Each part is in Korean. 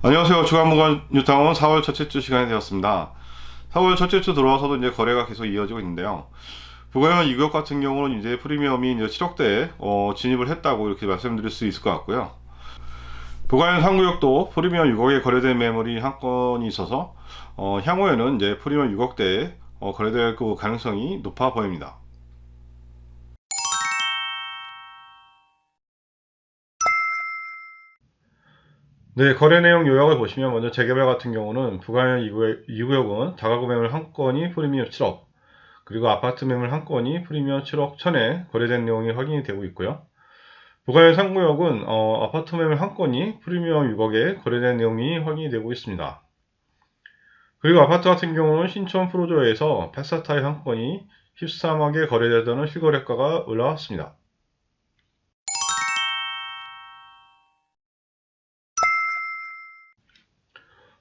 안녕하세요. 주간무관 뉴타운 4월 첫째 주 시간이 되었습니다. 4월 첫째 주 들어와서도 이제 거래가 계속 이어지고 있는데요. 부가형 이구역 같은 경우는 이제 프리미엄이 이제 7억대에 어, 진입을 했다고 이렇게 말씀드릴 수 있을 것 같고요. 부가형 3구역도 프리미엄 6억에 거래된 매물이 한 건이 있어서 어, 향후에는 이제 프리미엄 6억대에 어, 거래될 그 가능성이 높아 보입니다. 네, 거래 내용 요약을 보시면 먼저 재개발 같은 경우는 부가형 2구역, 2구역은 다가구 매물 한 건이 프리미엄 7억, 그리고 아파트 매물 한 건이 프리미엄 7억 1000에 거래된 내용이 확인이 되고 있고요. 부가형 3구역은 어, 아파트 매물 한 건이 프리미엄 6억에 거래된 내용이 확인이 되고 있습니다. 그리고 아파트 같은 경우는 신촌 프로조에서 84타입 한 건이 13억에 거래되던 실거래가가 올라왔습니다.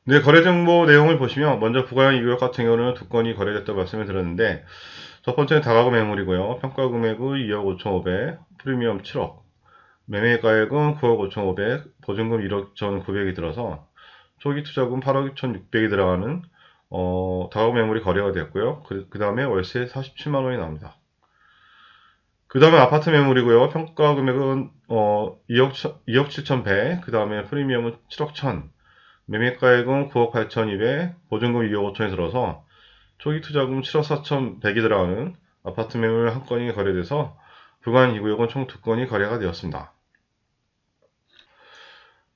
네, 거래 정보 내용을 보시면 먼저 부가형 2구역 같은 경우는 두 건이 거래됐다고 말씀을 드렸는데 첫 번째는 다가구 매물이고요. 평가 금액은 2억 5,500, 프리미엄 7억, 매매가액은 9억 5,500, 보증금 1억 1,900이 들어서 초기 투자금 8억 1,600이 들어가는 어, 다가구 매물이 거래가 되었고요. 그, 그 다음에 월세 47만 원이 나옵니다. 그 다음에 아파트 매물이고요. 평가 금액은 어, 2억, 2억 7,100, 그 다음에 프리미엄은 7억 1,000, 매매가액은 9억 8,200, 보증금 2억 5천이 들어서 초기 투자금 7억 4,100이 들어가는 아파트 매물 한 건이 거래돼서 부가형 2구역은 총두 건이 거래가 되었습니다.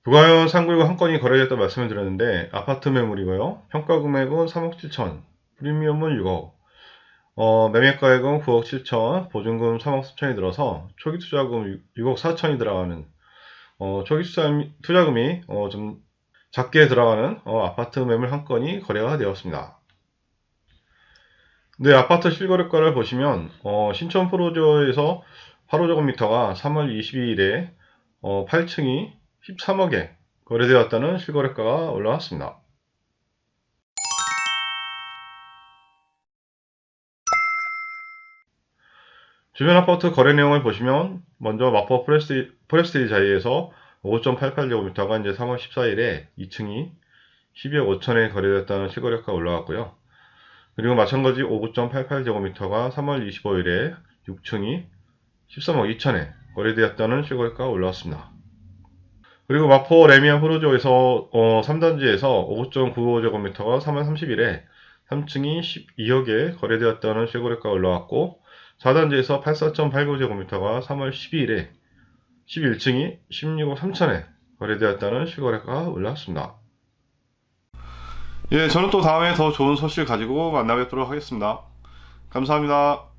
부가형 3구역 한 건이 거래됐다 말씀을 드렸는데 아파트 매물이고요. 평가 금액은 3억 7천, 프리미엄은 6억, 어, 매매가액은 9억 7천, 보증금 3억 4천이 들어서 초기 투자금 6억 4천이 들어가는 어, 초기 투자, 투자금이 어, 좀 작게 들어가는 어, 아파트 매물 한 건이 거래가 되었습니다. 네, 아파트 실거래가를 보시면 어, 신촌 프로조에서 8호제곱미터가 3월 22일에 어, 8층이 13억에 거래되었다는 실거래가가 올라왔습니다. 주변 아파트 거래 내용을 보시면 먼저 마포 프레스티, 프레스티지 자리에서 5.88제곱미터가 이제 3월 14일에 2층이 12억 5천에 거래됐다는 실거래가가 올라왔고요. 그리고 마찬가지 5.88제곱미터가 3월 25일에 6층이 13억 2천에 거래되었다는 실거래가가 올라왔습니다. 그리고 마포 레미안 프로조에서 어, 3단지에서 5.95제곱미터가 3월 30일에 3층이 12억에 거래되었다는 실거래가가 올라왔고 4단지에서 84.89제곱미터가 3월 12일에 11층이 16억 3천에 거래되었다는 실거래가가 올라왔습니다. 예, 저는 또 다음에 더 좋은 소식 가지고 만나 뵙도록 하겠습니다. 감사합니다.